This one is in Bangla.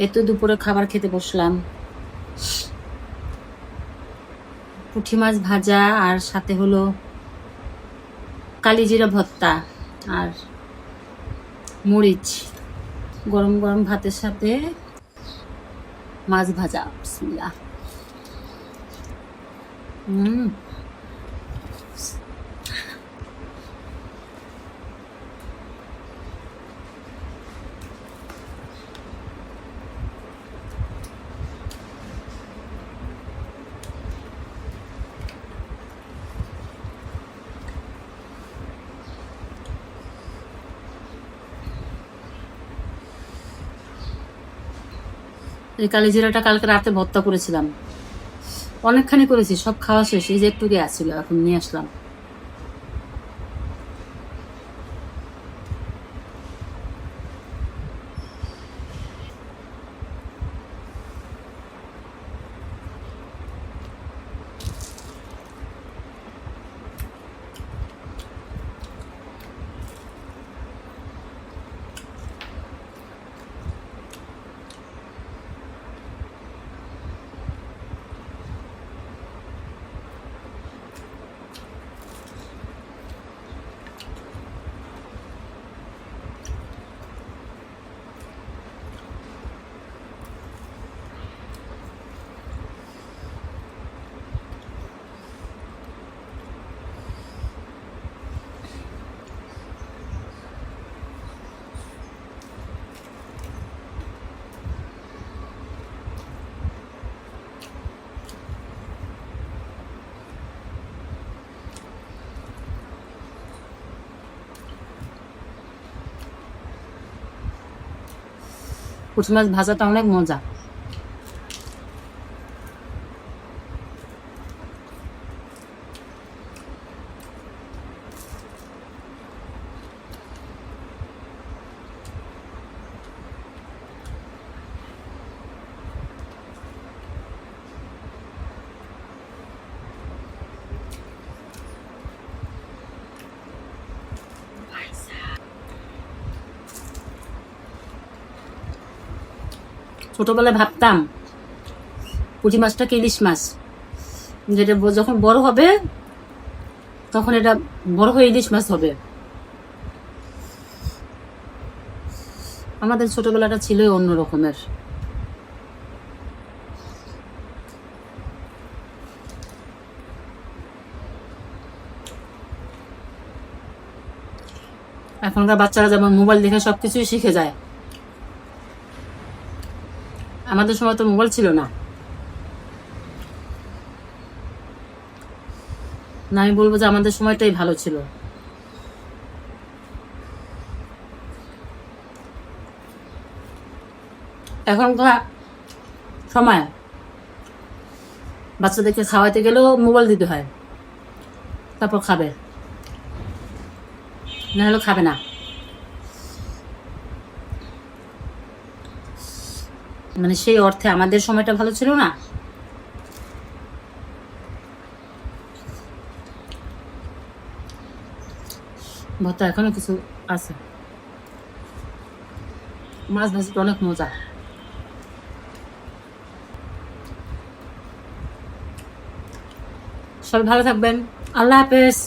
এই তো দুপুরে খাবার খেতে বসলাম। পুঁটি মাছ ভাজা আর সাথে হলো কালিজিরা ভর্তা আর মরিচ। গরম গরম ভাতের সাথে মাছ ভাজা। বিসমিল্লাহ। হুম এই কালিজিরাটা কালকে রাতে ভর্তা করেছিলাম। অনেকখানি করেছি, সব খাওয়া শেষ, এই যে একটুকে আসছিল এখন নিয়ে আসলাম। পুঁটি মাছ ভাজাটা অনেক মজা। ছোটবেলায় ভাবতাম পুঁটি মাছটাকে ইলিশ মাছ? যেটা যখন বড় হবে, তখন এটা বড় হয়ে ইলিশ মাছ হবে। আমাদের ছোটবেলাটা ছিলই অন্য রকমের। এখনকার বাচ্চারা যেমন মোবাইল দেখে সবকিছুই শিখে যায়। আমাদের সময় তো মোবাইল ছিল না। না, আমি বলব যে আমাদের সময়টাই ভালো ছিল। এখনকার সময়। বাচ্চাদেরকে খাওয়াইতে গেলেও মোবাইল দিতে হয়। তারপর খাবে। না হলে খাবে না। মানে সেই অর্থে আমাদের সময়টা ভালো ছিল না? ভর্তা এখনও কিছু আছে। মাছ ভাজিটা অনেক মজা। সবাই ভালো থাকবেন। আল্লাহ হাফেজ।